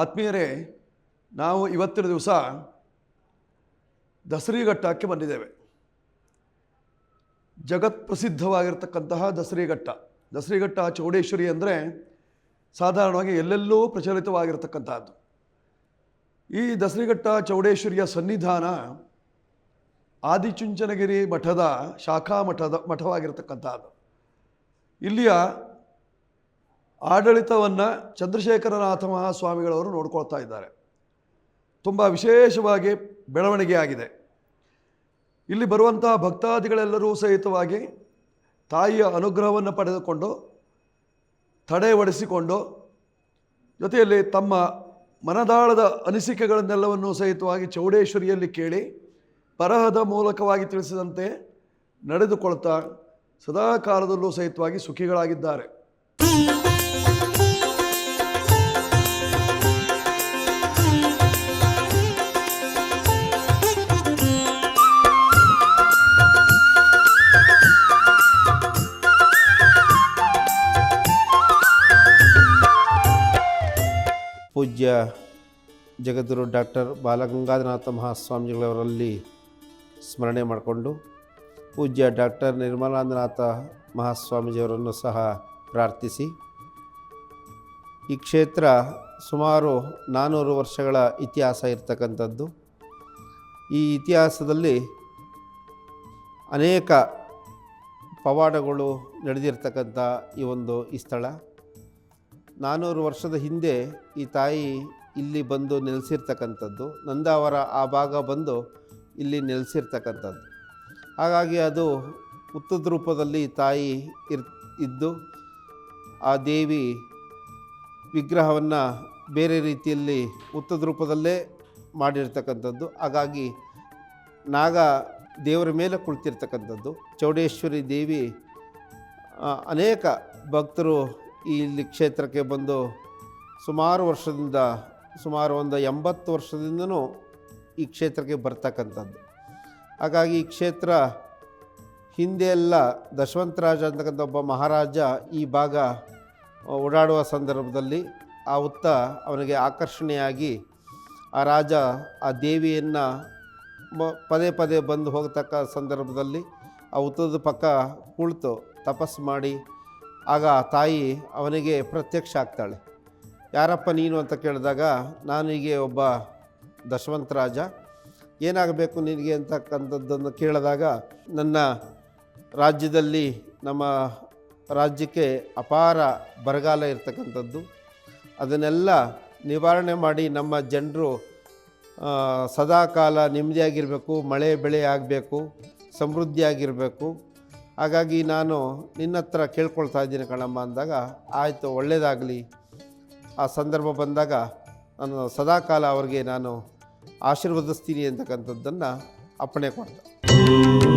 ಆತ್ಮೀಯರೇ, ನಾವು ಇವತ್ತಿನ ದಿವಸ ದಸರಿಘಟ್ಟಕ್ಕೆ ಬಂದಿದ್ದೇವೆ. ಜಗತ್ ಪ್ರಸಿದ್ಧವಾಗಿರ್ತಕ್ಕಂತಹ ದಸರಿಘಟ್ಟ ದಸರಿಘಟ್ಟ ಚೌಡೇಶ್ವರಿ ಅಂದರೆ ಸಾಧಾರಣವಾಗಿ ಎಲ್ಲೆಲ್ಲೂ ಪ್ರಚಲಿತವಾಗಿರ್ತಕ್ಕಂತಹದ್ದು. ಈ ದಸರಿಘಟ್ಟ ಚೌಡೇಶ್ವರಿಯ ಸನ್ನಿಧಾನ ಆದಿಚುಂಚನಗಿರಿ ಮಠದ ಶಾಖಾ ಮಠದ ಮಠವಾಗಿರ್ತಕ್ಕಂಥದ್ದು ಇಲ್ಲಿಯ ಆಡಳಿತವನ್ನು ಚಂದ್ರಶೇಖರನಾಥ ಮಹಾಸ್ವಾಮಿಗಳವರು ನೋಡ್ಕೊಳ್ತಾ ಇದ್ದಾರೆ. ತುಂಬ ವಿಶೇಷವಾಗಿ ಬೆಳವಣಿಗೆ ಆಗಿದೆ. ಇಲ್ಲಿ ಬರುವಂಥ ಭಕ್ತಾದಿಗಳೆಲ್ಲರೂ ಸಹಿತವಾಗಿ ತಾಯಿಯ ಅನುಗ್ರಹವನ್ನು ಪಡೆದುಕೊಂಡು ತಡೆ ಒಡಿಸಿಕೊಂಡು ಜೊತೆಯಲ್ಲಿ ತಮ್ಮ ಮನದಾಳದ ಅನಿಸಿಕೆಗಳನ್ನೆಲ್ಲವನ್ನು ಸಹಿತವಾಗಿ ಚೌಡೇಶ್ವರಿಯಲ್ಲಿ ಕೇಳಿ, ಬರಹದ ಮೂಲಕವಾಗಿ ತಿಳಿಸಿದಂತೆ ನಡೆದುಕೊಳ್ತಾ ಸದಾ ಕಾಲದಲ್ಲೂ ಸಹಿತವಾಗಿ ಸುಖಿಗಳಾಗಿದ್ದಾರೆ. ಪೂಜ್ಯ ಜಗದ್ಗುರು ಡಾಕ್ಟರ್ ಬಾಲಗಂಗಾಧರನಾಥ ಮಹಾಸ್ವಾಮಿಗಳವರಲ್ಲಿ ಸ್ಮರಣೆ ಮಾಡಿಕೊಂಡು ಪೂಜ್ಯ ಡಾಕ್ಟರ್ ನಿರ್ಮಲಾನಂದನಾಥ ಮಹಾಸ್ವಾಮೀಜಿಯವರನ್ನು ಸಹ ಪ್ರಾರ್ಥಿಸಿ. ಈ ಕ್ಷೇತ್ರ ಸುಮಾರು ನಾನ್ನೂರು ವರ್ಷಗಳ ಇತಿಹಾಸ ಇರ್ತಕ್ಕಂಥದ್ದು. ಈ ಇತಿಹಾಸದಲ್ಲಿ ಅನೇಕ ಪವಾಡಗಳು ನಡೆದಿರ್ತಕ್ಕಂಥ ಈ ಒಂದು ಈ ಸ್ಥಳ. ನಾನ್ನೂರು ವರ್ಷದ ಹಿಂದೆ ಈ ತಾಯಿ ಇಲ್ಲಿ ಬಂದು ನೆಲೆಸಿರ್ತಕ್ಕಂಥದ್ದು. ನಂದಾವರ ಆ ಭಾಗ ಬಂದು ಇಲ್ಲಿ ನೆಲೆಸಿರ್ತಕ್ಕಂಥದ್ದು. ಹಾಗಾಗಿ ಅದು ಉತ್ತದ ರೂಪದಲ್ಲಿ ತಾಯಿ ಇರ್, ಇದ್ದು, ಆ ದೇವಿ ವಿಗ್ರಹವನ್ನು ಬೇರೆ ರೀತಿಯಲ್ಲಿ ಉತ್ತದ ರೂಪದಲ್ಲೇ ಮಾಡಿರ್ತಕ್ಕಂಥದ್ದು. ಹಾಗಾಗಿ ನಾಗ ದೇವರ ಮೇಲೆ ಕುಳಿತಿರ್ತಕ್ಕಂಥದ್ದು. ಚೌಡೇಶ್ವರಿ ದೇವಿ ಅನೇಕ ಭಕ್ತರು ಇಲ್ಲಿ ಕ್ಷೇತ್ರಕ್ಕೆ ಬಂದು ಸುಮಾರು ವರ್ಷದಿಂದ, ಸುಮಾರು ಒಂದು ಎಂಬತ್ತು ವರ್ಷದಿಂದನೂ ಈ ಕ್ಷೇತ್ರಕ್ಕೆ ಬರ್ತಕ್ಕಂಥದ್ದು. ಹಾಗಾಗಿ ಈ ಕ್ಷೇತ್ರ ಹಿಂದೆ ಎಲ್ಲ ದಶವಂತರಾಜ ಅಂತಕ್ಕಂಥ ಒಬ್ಬ ಮಹಾರಾಜ ಈ ಭಾಗ ಓಡಾಡುವ ಸಂದರ್ಭದಲ್ಲಿ ಆ ಹುತ್ತ ಅವನಿಗೆ ಆಕರ್ಷಣೆಯಾಗಿ ಆ ರಾಜ ಆ ದೇವಿಯನ್ನು ಪದೇ ಪದೇ ಬಂದು ಹೋಗತಕ್ಕ ಸಂದರ್ಭದಲ್ಲಿ ಆ ಹುತ್ತದ ಪಕ್ಕ ಕುಳಿತು ತಪಸ್ಸು ಮಾಡಿ ಆಗ ಆ ತಾಯಿ ಅವನಿಗೆ ಪ್ರತ್ಯಕ್ಷ ಆಗ್ತಾಳೆ. ಯಾರಪ್ಪ ನೀನು ಅಂತ ಕೇಳಿದಾಗ, ನಾನು ಹೀಗೆ ಒಬ್ಬ ದಶವಂತ ರಾಜ, ಏನಾಗಬೇಕು ನಿನಗೆ ಅಂತಕ್ಕಂಥದ್ದನ್ನು ಕೇಳಿದಾಗ, ನನ್ನ ರಾಜ್ಯದಲ್ಲಿ ನಮ್ಮ ರಾಜ್ಯಕ್ಕೆ ಅಪಾರ ಬರಗಾಲ ಇರ್ತಕ್ಕಂಥದ್ದು. ಅದನ್ನೆಲ್ಲ ನಿವಾರಣೆ ಮಾಡಿ ನಮ್ಮ ಜನರು ಸದಾಕಾಲ ನೆಮ್ಮದಿಯಾಗಿರಬೇಕು ಮಳೆ ಬೆಳೆ ಆಗಬೇಕು, ಸಮೃದ್ಧಿಯಾಗಿರಬೇಕು. ಹಾಗಾಗಿ ನಾನು ನಿನ್ನ ಹತ್ರ ಕೇಳ್ಕೊಳ್ತಾ ಇದ್ದೀನಿ ಕಣಮ್ಮ ಅಂದಾಗ, ಆಯಿತು ಒಳ್ಳೆಯದಾಗಲಿ ಆ ಸಂದರ್ಭ ಬಂದಾಗ ನಾನು ಸದಾಕಾಲ ಅವ್ರಿಗೆ ನಾನು ಆಶೀರ್ವದಿಸ್ತೀನಿ ಅಂತಕ್ಕಂಥದ್ದನ್ನು ಅಪ್ಪಣೆ ಕೊಡ್ದೆ